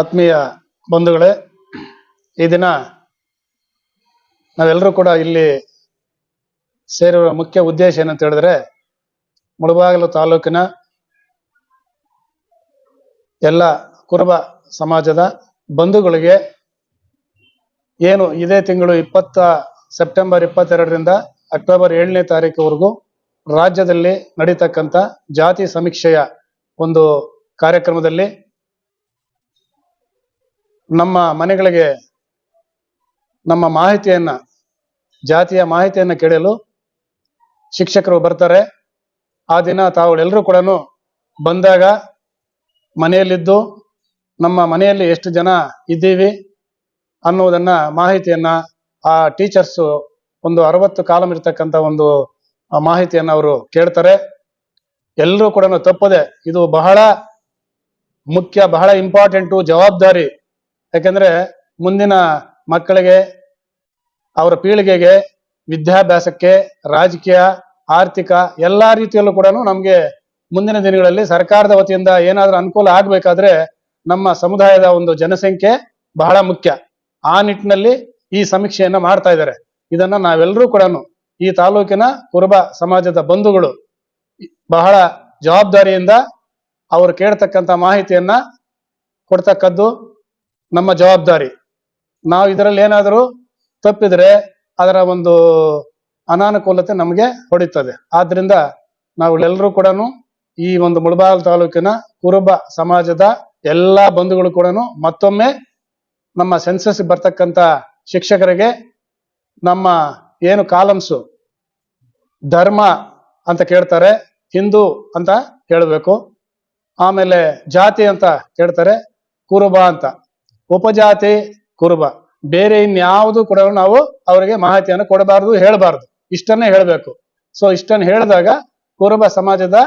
ಆತ್ಮೀಯ ಬಂಧುಗಳೇ, ಈ ದಿನ ನಾವೆಲ್ಲರೂ ಕೂಡ ಇಲ್ಲಿ ಸೇರುವ ಮುಖ್ಯ ಉದ್ದೇಶ ಏನಂತ ಹೇಳಿದ್ರೆ, ಮುಳಬಾಗಿಲು ತಾಲೂಕಿನ ಎಲ್ಲ ಕುರುಬ ಸಮಾಜದ ಬಂಧುಗಳಿಗೆ ಏನು ಇದೇ ತಿಂಗಳು ಇಪ್ಪತ್ತ ಸೆಪ್ಟೆಂಬರ್ ಇಪ್ಪತ್ತೆರಡರಿಂದ ಅಕ್ಟೋಬರ್ ಏಳನೇ ತಾರೀಕುವರೆಗೂ ರಾಜ್ಯದಲ್ಲಿ ನಡೀತಕ್ಕಂಥ ಜಾತಿ ಸಮೀಕ್ಷೆಯ ಒಂದು ಕಾರ್ಯಕ್ರಮದಲ್ಲಿ ನಮ್ಮ ಮನೆಗಳಿಗೆ ನಮ್ಮ ಮಾಹಿತಿಯನ್ನ, ಜಾತಿಯ ಮಾಹಿತಿಯನ್ನ ಕೇಳಲು ಶಿಕ್ಷಕರು ಬರ್ತಾರೆ. ಆ ದಿನ ತಾವುಗಳೆಲ್ಲರೂ ಕೂಡ ಬಂದಾಗ ಮನೆಯಲ್ಲಿದ್ದು, ನಮ್ಮ ಮನೆಯಲ್ಲಿ ಎಷ್ಟು ಜನ ಇದ್ದೀವಿ ಅನ್ನೋದನ್ನ ಮಾಹಿತಿಯನ್ನ ಆ ಟೀಚರ್ಸ್ ಒಂದು ಅರವತ್ತು ಕಾಲಂ ಇರ್ತಕ್ಕಂಥ ಒಂದು ಮಾಹಿತಿಯನ್ನು ಅವರು ಕೇಳ್ತಾರೆ. ಎಲ್ಲರೂ ಕೂಡ ತಪ್ಪದೆ, ಇದು ಬಹಳ ಮುಖ್ಯ, ಬಹಳ ಇಂಪಾರ್ಟೆಂಟು ಜವಾಬ್ದಾರಿ ಯಾಕಂದ್ರೆ ಮುಂದಿನ ಮಕ್ಕಳಿಗೆ, ಅವರ ಪೀಳಿಗೆಗೆ, ವಿದ್ಯಾಭ್ಯಾಸಕ್ಕೆ, ರಾಜಕೀಯ, ಆರ್ಥಿಕ ಎಲ್ಲಾ ರೀತಿಯಲ್ಲೂ ಕೂಡ ನಮಗೆ ಮುಂದಿನ ದಿನಗಳಲ್ಲಿ ಸರ್ಕಾರದ ವತಿಯಿಂದ ಏನಾದ್ರೂ ಅನುಕೂಲ ಆಗ್ಬೇಕಾದ್ರೆ ನಮ್ಮ ಸಮುದಾಯದ ಒಂದು ಜನಸಂಖ್ಯೆ ಬಹಳ ಮುಖ್ಯ. ಆ ನಿಟ್ಟಿನಲ್ಲಿ ಈ ಸಮೀಕ್ಷೆಯನ್ನ ಮಾಡ್ತಾ ಇದ್ದಾರೆ. ಇದನ್ನ ನಾವೆಲ್ಲರೂ ಕೂಡ ಈ ತಾಲೂಕಿನ ಕುರುಬ ಸಮಾಜದ ಬಂಧುಗಳು ಬಹಳ ಜವಾಬ್ದಾರಿಯಿಂದ ಅವರು ಕೇಳ್ತಕ್ಕಂಥ ಮಾಹಿತಿಯನ್ನ ಕೊಡ್ತಕ್ಕದ್ದು ನಮ್ಮ ಜವಾಬ್ದಾರಿ. ನಾವು ಇದರಲ್ಲಿ ಏನಾದರೂ ತಪ್ಪಿದ್ರೆ ಅದರ ಒಂದು ಅನಾನುಕೂಲತೆ ನಮಗೆ ಹೊಡಿತದೆ. ಆದ್ರಿಂದ ನಾವುಗಳೆಲ್ಲರೂ ಕೂಡ ಈ ಒಂದು ಮುಳಬಾಗಿಲು ತಾಲೂಕಿನ ಕುರುಬ ಸಮಾಜದ ಎಲ್ಲಾ ಬಂಧುಗಳು ಕೂಡ ಮತ್ತೊಮ್ಮೆ ನಮ್ಮ ಸೆನ್ಸಸ್ ಬರ್ತಕ್ಕಂಥ ಶಿಕ್ಷಕರಿಗೆ ನಮ್ಮ ಏನು ಕಾಲಮ್ಸು, ಧರ್ಮ ಅಂತ ಕೇಳ್ತಾರೆ, ಹಿಂದೂ ಅಂತ ಹೇಳಬೇಕು. ಆಮೇಲೆ ಜಾತಿ ಅಂತ ಕೇಳ್ತಾರೆ, ಕುರುಬ ಅಂತ. ಉಪಜಾತಿ ಕುರುಬ. ಬೇರೆ ಇನ್ಯಾವುದು ಕೂಡ ನಾವು ಅವರಿಗೆ ಮಾಹಿತಿಯನ್ನು ಕೊಡಬಾರದು, ಹೇಳಬಾರದು. ಇಷ್ಟನ್ನೇ ಹೇಳಬೇಕು. ಸೊ ಇಷ್ಟನ್ನು ಹೇಳಿದಾಗ ಕುರುಬ ಸಮಾಜದ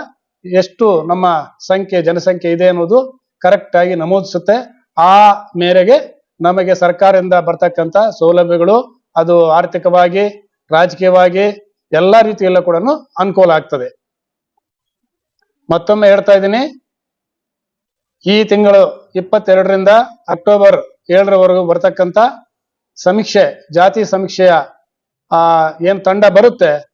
ಎಷ್ಟು ನಮ್ಮ ಸಂಖ್ಯೆ, ಜನಸಂಖ್ಯೆ ಇದೆ ಅನ್ನೋದು ಕರೆಕ್ಟ್ ಆಗಿ ನಮೂದಿಸುತ್ತೆ. ಆ ಮೇರೆಗೆ ನಮಗೆ ಸರ್ಕಾರದಿಂದ ಬರ್ತಕ್ಕಂಥ ಸೌಲಭ್ಯಗಳು, ಅದು ಆರ್ಥಿಕವಾಗಿ, ರಾಜಕೀಯವಾಗಿ ಎಲ್ಲಾ ರೀತಿಯಲ್ಲೂ ಕೂಡ ಅನುಕೂಲ ಆಗ್ತದೆ. ಮತ್ತೊಮ್ಮೆ ಹೇಳ್ತಾ ಇದ್ದೀನಿ ಈ ತಿಂಗಳು ಇಪ್ಪತ್ತೆರಡರಿಂದ ಅಕ್ಟೋಬರ್ ಏಳರವರೆಗೂ ಬರ್ತಕ್ಕಂಥ ಸಮೀಕ್ಷೆ, ಜಾತಿ ಸಮೀಕ್ಷೆಯ, ಆ, ಏನ್ ತಂಡ ಬರುತ್ತೆ,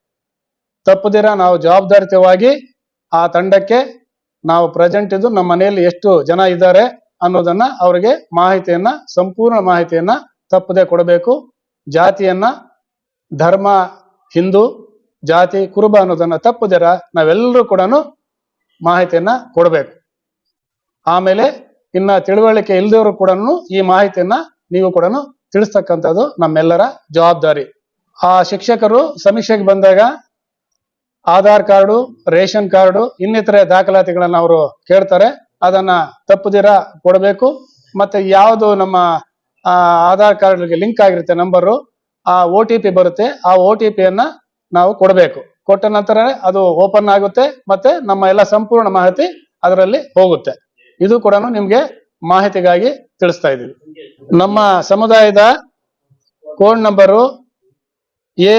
ತಪ್ಪದಿರ ನಾವು ಜವಾಬ್ದಾರಿತವಾಗಿ ಆ ತಂಡಕ್ಕೆ ನಾವು ಪ್ರೆಸೆಂಟ್ ಇದ್ದು ನಮ್ಮ ಮನೆಯಲ್ಲಿ ಎಷ್ಟು ಜನ ಇದ್ದಾರೆ ಅನ್ನೋದನ್ನ ಅವರಿಗೆ ಮಾಹಿತಿಯನ್ನ, ಸಂಪೂರ್ಣ ಮಾಹಿತಿಯನ್ನ ತಪ್ಪದೆ ಕೊಡಬೇಕು. ಜಾತಿಯನ್ನ, ಧರ್ಮ, ಹಿಂದೂ, ಜಾತಿ, ಕುರುಬ ಅನ್ನೋದನ್ನ ತಪ್ಪದಿರ ನಾವೆಲ್ಲರೂ ಕೂಡ ಮಾಹಿತಿಯನ್ನ ಕೊಡಬೇಕು. ಆಮೇಲೆ ಇನ್ನ ತಿಳುವಳಿಕೆ ಇಲ್ದವರು ಕೂಡ ಈ ಮಾಹಿತಿಯನ್ನ ನೀವು ಕೂಡ ತಿಳಿಸ್ತಕ್ಕಂಥದ್ದು ನಮ್ಮೆಲ್ಲರ ಜವಾಬ್ದಾರಿ. ಆ ಶಿಕ್ಷಕರು ಸಮೀಕ್ಷೆಗೆ ಬಂದಾಗ ಆಧಾರ್ ಕಾರ್ಡು, ರೇಷನ್ ಕಾರ್ಡು, ಇನ್ನಿತರೆ ದಾಖಲಾತಿಗಳನ್ನ ಅವರು ಕೇಳ್ತಾರೆ. ಅದನ್ನ ತಪ್ಪದಿರ ಕೊಡಬೇಕು. ಮತ್ತೆ ಯಾವುದು ನಮ್ಮ ಆಧಾರ್ ಕಾರ್ಡ್ಗೆ ಲಿಂಕ್ ಆಗಿರುತ್ತೆ ನಂಬರು, ಆ ಒ ಬರುತ್ತೆ. ಆ ಒ ಟಿ ನಾವು ಕೊಡಬೇಕು. ಕೊಟ್ಟ ನಂತರ ಅದು ಓಪನ್ ಆಗುತ್ತೆ. ಮತ್ತೆ ನಮ್ಮ ಎಲ್ಲ ಸಂಪೂರ್ಣ ಮಾಹಿತಿ ಅದರಲ್ಲಿ ಹೋಗುತ್ತೆ. ಇದು ಕೂಡ ನಿಮ್ಗೆ ಮಾಹಿತಿಗಾಗಿ ತಿಳಿಸ್ತಾ ಇದ್ದೀವಿ. ನಮ್ಮ ಸಮುದಾಯದ ಕೋಡ್ ನಂಬರು ಎ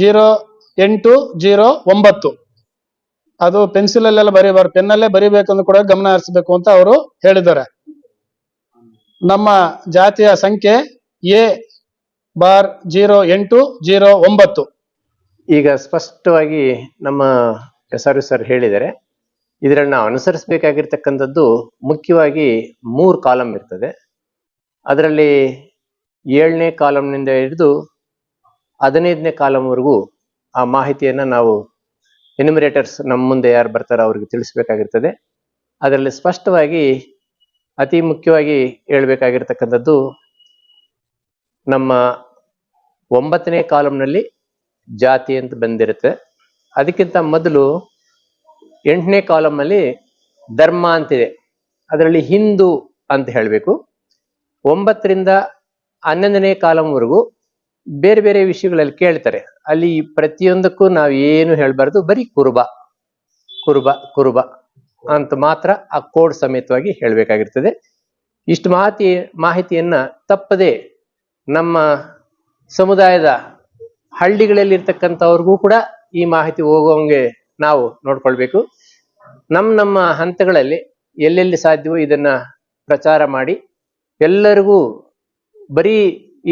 ಜೀರೋ ಎಂಟು ಜೀರೋ ಒಂಬತ್ತು. ಅದು ಪೆನ್ಸಿಲ್ ಅಲ್ಲೆಲ್ಲ ಬರೀಬಾರ್ದು. ಪೆನ್ನಲ್ಲೇ ಬರೀಬೇಕಂದು ಕೂಡ ಗಮನ ಹರಿಸಬೇಕು ಅಂತ ಅವರು ಹೇಳಿದ್ದಾರೆ. ನಮ್ಮ ಜಾತಿಯ ಸಂಖ್ಯೆ ಎ ಬಾರ್ ಜೀರೋ ಎಂಟು ಜೀರೋ ಒಂಬತ್ತು. ಈಗ ಸ್ಪಷ್ಟವಾಗಿ ನಮ್ಮ ಎಸ್ ಆರ್ ಸರ್ ಹೇಳಿದ್ದಾರೆ. ಇದರಲ್ಲಿ ಅನುಸರಿಸಬೇಕಾಗಿರ್ತಕ್ಕಂಥದ್ದು ಮುಖ್ಯವಾಗಿ ಮೂರು ಕಾಲಮ್ ಇರ್ತದೆ. ಅದರಲ್ಲಿ ಏಳನೇ ಕಾಲಮ್ನಿಂದ ಹಿಡಿದು ಹದಿನೈದನೇ ಕಾಲಮ್ವರೆಗೂ ಆ ಮಾಹಿತಿಯನ್ನು ನಾವು ಎನ್ಯುಮರೇಟರ್ಸ್ ನಮ್ಮ ಮುಂದೆ ಯಾರು ಬರ್ತಾರೋ ಅವ್ರಿಗೆ ತಿಳಿಸ್ಬೇಕಾಗಿರ್ತದೆ. ಅದರಲ್ಲಿ ಸ್ಪಷ್ಟವಾಗಿ, ಅತಿ ಮುಖ್ಯವಾಗಿ ಹೇಳಬೇಕಾಗಿರ್ತಕ್ಕಂಥದ್ದು ನಮ್ಮ ಒಂಬತ್ತನೇ ಕಾಲಮ್ನಲ್ಲಿ ಜಾತಿ ಅಂತ ಬಂದಿರುತ್ತೆ. ಅದಕ್ಕಿಂತ ಮೊದಲು ಎಂಟನೇ ಕಾಲಮಲ್ಲಿ ಧರ್ಮ ಅಂತಿದೆ. ಅದರಲ್ಲಿ ಹಿಂದೂ ಅಂತ ಹೇಳಬೇಕು. ಒಂಬತ್ತರಿಂದ ಹನ್ನೊಂದನೇ ಕಾಲಂವರೆಗೂ ಬೇರೆ ಬೇರೆ ವಿಷಯಗಳಲ್ಲಿ ಕೇಳ್ತಾರೆ. ಅಲ್ಲಿ ಪ್ರತಿಯೊಂದಕ್ಕೂ ನಾವು ಏನು ಹೇಳಬಾರ್ದು? ಬರೀ ಕುರುಬ ಕುರುಬ ಕುರುಬ ಅಂತ ಮಾತ್ರ ಆ ಕೋಡ್ ಸಮೇತವಾಗಿ ಹೇಳಬೇಕಾಗಿರ್ತದೆ. ಇಷ್ಟು ಮಾಹಿತಿ ಮಾಹಿತಿಯನ್ನ ತಪ್ಪದೆ ನಮ್ಮ ಸಮುದಾಯದ ಹಳ್ಳಿಗಳಲ್ಲಿ ಇರ್ತಕ್ಕಂಥವ್ರಿಗೂ ಕೂಡ ಈ ಮಾಹಿತಿ ಹೋಗೋಂಗೆ ನಾವು ನೋಡ್ಕೊಳ್ಬೇಕು. ನಮ್ಮ ನಮ್ಮ ಹಂತಗಳಲ್ಲಿ ಎಲ್ಲೆಲ್ಲಿ ಸಾಧ್ಯವೋ ಇದನ್ನ ಪ್ರಚಾರ ಮಾಡಿ, ಎಲ್ಲರಿಗೂ ಬರೀ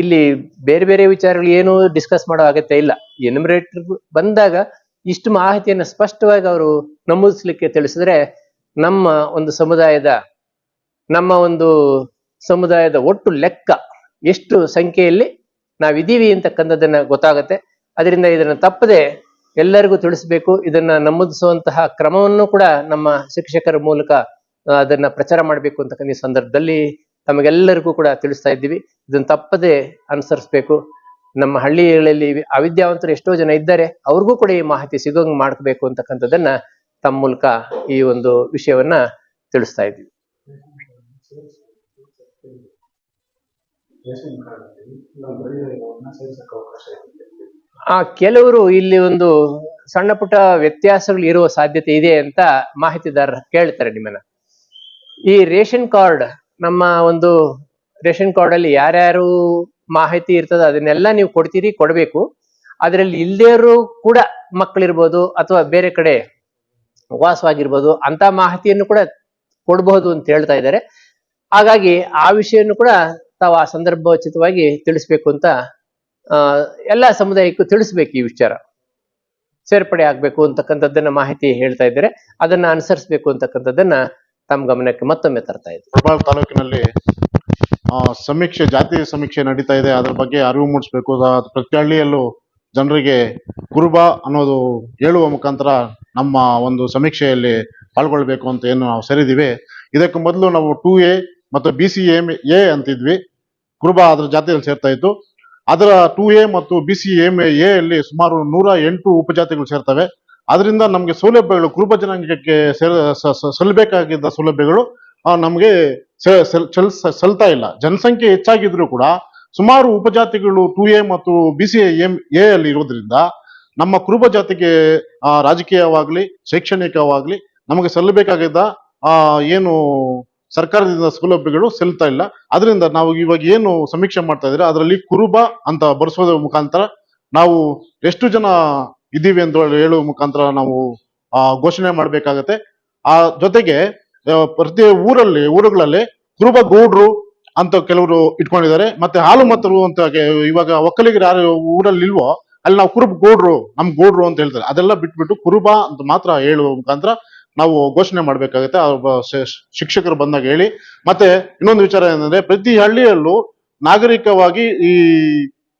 ಇಲ್ಲಿ ಬೇರೆ ಬೇರೆ ವಿಚಾರಗಳು ಏನು ಡಿಸ್ಕಸ್ ಮಾಡೋ ಅಗತ್ಯ ಇಲ್ಲ. ಎನ್ಯುಮರೇಟರ್ ಬಂದಾಗ ಇಷ್ಟು ಮಾಹಿತಿಯನ್ನು ಸ್ಪಷ್ಟವಾಗಿ ಅವರು ನಮೂದಿಸ್ಲಿಕ್ಕೆ ತಿಳಿಸಿದ್ರೆ ನಮ್ಮ ಒಂದು ಸಮುದಾಯದ, ನಮ್ಮ ಒಂದು ಸಮುದಾಯದ ಒಟ್ಟು ಲೆಕ್ಕ ಎಷ್ಟು ಸಂಖ್ಯೆಯಲ್ಲಿ ನಾವಿದ್ದೀವಿ ಅಂತಕ್ಕಂಥದ್ದನ್ನ ಗೊತ್ತಾಗುತ್ತೆ. ಅದರಿಂದ ಇದನ್ನ ತಪ್ಪದೆ ಎಲ್ಲರಿಗೂ ತಿಳಿಸ್ಬೇಕು. ಇದನ್ನ ನಮೂದಿಸುವಂತಹ ಕ್ರಮವನ್ನು ಕೂಡ ನಮ್ಮ ಶಿಕ್ಷಕರ ಮೂಲಕ ಅದನ್ನ ಪ್ರಚಾರ ಮಾಡಬೇಕು ಅಂತಕ್ಕಂಥ ಸಂದರ್ಭದಲ್ಲಿ ತಮಗೆಲ್ಲರಿಗೂ ಕೂಡ ತಿಳಿಸ್ತಾ ಇದ್ದೀವಿ. ಇದನ್ನ ತಪ್ಪದೆ ಅನುಸರಿಸಬೇಕು. ನಮ್ಮ ಹಳ್ಳಿಗಳಲ್ಲಿ ಅವಿದ್ಯಾವಂತರು ಎಷ್ಟೋ ಜನ ಇದ್ದಾರೆ. ಅವ್ರಿಗೂ ಕೂಡ ಈ ಮಾಹಿತಿ ಸಿಗೋಂಗ್ ಮಾಡಬೇಕು ಅಂತಕ್ಕಂಥದ್ದನ್ನ ತಮ್ಮ ಮೂಲಕ ಈ ಒಂದು ವಿಷಯವನ್ನ ತಿಳಿಸ್ತಾ ಇದ್ದೀವಿ. ಆ ಕೆಲವರು ಇಲ್ಲಿ ಒಂದು ಸಣ್ಣ ಪುಟ್ಟ ವ್ಯತ್ಯಾಸಗಳು ಇರುವ ಸಾಧ್ಯತೆ ಇದೆ ಅಂತ ಮಾಹಿತಿದಾರರು ಕೇಳ್ತಾರೆ ನಿಮ್ಮನ್ನ. ಈ ರೇಷನ್ ಕಾರ್ಡ್, ನಮ್ಮ ಒಂದು ರೇಷನ್ ಕಾರ್ಡ್ ಅಲ್ಲಿ ಯಾರ್ಯಾರು ಮಾಹಿತಿ ಇರ್ತದೆ ಅದನ್ನೆಲ್ಲ ನೀವು ಕೊಡ್ತೀರಿ, ಕೊಡಬೇಕು. ಅದರಲ್ಲಿ ಇಲ್ದೇರು ಕೂಡ ಮಕ್ಕಳಿರ್ಬೋದು ಅಥವಾ ಬೇರೆ ಕಡೆ ವಾಸವಾಗಿರ್ಬೋದು ಅಂತ ಮಾಹಿತಿಯನ್ನು ಕೂಡ ಕೊಡಬಹುದು ಅಂತ ಹೇಳ್ತಾ ಇದ್ದಾರೆ. ಹಾಗಾಗಿ ಆ ವಿಷಯವನ್ನು ಕೂಡ ತಾವು ಆ ಸಂದರ್ಭೋಚಿತವಾಗಿ ತಿಳಿಸ್ಬೇಕು ಅಂತ ಎಲ್ಲ ಸಮುದಾಯಕ್ಕೂ ತಿಳಿಸ್ಬೇಕು ಈ ವಿಚಾರ. ಸೇರ್ಪಡೆ ಆಗ್ಬೇಕು ಅಂತಕ್ಕಂಥದ್ದನ್ನ ಮಾಹಿತಿ ಹೇಳ್ತಾ ಇದ್ದಾರೆ. ಅದನ್ನ ಅನುಸರಿಸಬೇಕು ಅಂತಕ್ಕಂಥದ್ದನ್ನ ತಮ್ಮ ಗಮನಕ್ಕೆ ಮತ್ತೊಮ್ಮೆ ತರ್ತಾ ಇದ್ದಾರೆ ಪ್ರಭಾವ ತಾಲೂಕಿನಲ್ಲಿ ಸಮೀಕ್ಷೆ ಜಾತಿ ಸಮೀಕ್ಷೆ ನಡೀತಾ ಇದೆ. ಅದ್ರ ಬಗ್ಗೆ ಅರಿವು ಮೂಡಿಸ್ಬೇಕು. ಪ್ರತಿ ಹಳ್ಳಿಯಲ್ಲೂ ಜನರಿಗೆ ಕುರುಬ ಅನ್ನೋದು ಹೇಳುವ ಮುಖಾಂತರ ನಮ್ಮ ಒಂದು ಸಮೀಕ್ಷೆಯಲ್ಲಿ ಪಾಲ್ಗೊಳ್ಬೇಕು ಅಂತ ಏನು ನಾವು ಸರಿದಿವೆ. ಇದಕ್ಕೆ ಮೊದಲು ನಾವು ಟೂ ಎ ಮತ್ತು ಬಿ ಸಿ ಎ ಅಂತಿದ್ವಿ. ಕುರುಬ ಅದ್ರ ಜಾತಿಯಲ್ಲಿ ಸೇರ್ತಾ ಇತ್ತು. ಅದರ ಟೂ ಎ ಮತ್ತು ಬಿ ಸಿ ಎಂ ಎಲ್ಲಿ ಸುಮಾರು ನೂರ ಎಂಟು ಉಪಜಾತಿಗಳು ಸೇರ್ತವೆ. ಅದರಿಂದ ನಮಗೆ ಸೌಲಭ್ಯಗಳು, ಕುರುಬ ಜನಾಂಗಕ್ಕೆ ಸಲ್ಲಬೇಕಾಗಿದ್ದ ಸೌಲಭ್ಯಗಳು ನಮಗೆ ಸಲ್ತಾ ಇಲ್ಲ. ಜನಸಂಖ್ಯೆ ಹೆಚ್ಚಾಗಿದ್ರು ಕೂಡ ಸುಮಾರು ಉಪಜಾತಿಗಳು ಟೂ ಎ ಮತ್ತು ಬಿ ಸಿ ಎಂ ಎ ಅಲ್ಲಿ ಇರೋದ್ರಿಂದ ನಮ್ಮ ಕುರುಬ ಜಾತಿಗೆ ರಾಜಕೀಯವಾಗ್ಲಿ, ಶೈಕ್ಷಣಿಕವಾಗ್ಲಿ ನಮಗೆ ಸಲ್ಲಬೇಕಾಗಿದ್ದ ಏನು ಸರ್ಕಾರದಿಂದ ಸೌಲಭ್ಯಗಳು ಸೆಲ್ತಾ ಇಲ್ಲ. ಅದರಿಂದ ನಾವು ಇವಾಗ ಏನು ಸಮೀಕ್ಷೆ ಮಾಡ್ತಾ ಇದ್ರೆ ಅದರಲ್ಲಿ ಕುರುಬ ಅಂತ ಬರೆಸೋದ್ರ ಮುಖಾಂತರ ನಾವು ಎಷ್ಟು ಜನ ಇದ್ದೀವಿ ಅಂತ ಹೇಳುವ ಮುಖಾಂತರ ನಾವು, ಆ, ಘೋಷಣೆ ಮಾಡ್ಬೇಕಾಗತ್ತೆ. ಆ, ಜೊತೆಗೆ ಪ್ರತಿ ಊರಲ್ಲಿ, ಊರುಗಳಲ್ಲಿ ಕುರುಬ ಗೌಡ್ರು ಅಂತ ಕೆಲವರು ಇಟ್ಕೊಂಡಿದ್ದಾರೆ. ಮತ್ತೆ ಹಾಲು ಮತ್ತರು ಅಂತ ಇವಾಗ ಒಕ್ಕಲಿಗರು ಯಾರು ಊರಲ್ಲಿ ಇಲ್ವೋ, ಅಲ್ಲಿ ನಾವು ಕುರುಬ ಗೌಡ್ರು, ನಮ್ ಗೌಡ್ರು ಅಂತ ಹೇಳ್ತಾರೆ. ಅದೆಲ್ಲ ಬಿಟ್ಬಿಟ್ಟು ಕುರುಬ ಅಂತ ಮಾತ್ರ ಹೇಳುವ ಮುಖಾಂತರ ನಾವು ಘೋಷಣೆ ಮಾಡಬೇಕಾಗುತ್ತೆ. ಶಿಕ್ಷಕರು ಬಂದಾಗ ಹೇಳಿ. ಮತ್ತೆ ಇನ್ನೊಂದು ವಿಚಾರ ಏನಂದ್ರೆ ಪ್ರತಿ ಹಳ್ಳಿಯಲ್ಲೂ ನಾಗರಿಕವಾಗಿ ಈ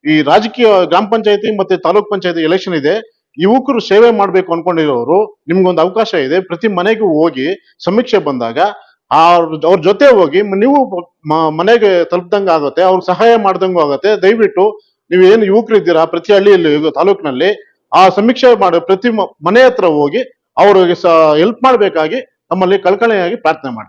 ಈ ರಾಜಕೀಯ ಗ್ರಾಮ ಪಂಚಾಯತಿ ಮತ್ತೆ ತಾಲೂಕ್ ಪಂಚಾಯತಿ ಎಲೆಕ್ಷನ್ ಇದೆ. ಯುವಕರು ಸೇವೆ ಮಾಡ್ಬೇಕು ಅನ್ಕೊಂಡಿರೋರು ನಿಮ್ಗೊಂದು ಅವಕಾಶ ಇದೆ. ಪ್ರತಿ ಮನೆಗೂ ಹೋಗಿ ಸಮೀಕ್ಷೆ ಬಂದಾಗ ಅವ್ರ ಜೊತೆ ಹೋಗಿ ನೀವು ಮನೆಗೆ ತಲುಪ್ದಂಗೆ ಆಗುತ್ತೆ, ಅವ್ರಿಗೆ ಸಹಾಯ ಮಾಡ್ದಂಗೂ ಆಗುತ್ತೆ. ದಯವಿಟ್ಟು ನೀವು ಏನು ಯುವಕರು ಇದ್ದೀರಾ ಪ್ರತಿ ಹಳ್ಳಿಯಲ್ಲಿ, ತಾಲೂಕಿನಲ್ಲಿ, ಆ ಸಮೀಕ್ಷೆ ಮಾಡಿ. ಪ್ರತಿ ಮನೆ ಹತ್ರ ಹೋಗಿ ಅವ್ರಿಗೆ ಹೆಲ್ಪ್ ಮಾಡ್ಬೇಕಾಗಿ ನಮ್ಮಲ್ಲಿ ಕಳಕಳಿಯಾಗಿ ಪ್ರಾರ್ಥನೆ ಮಾಡಿ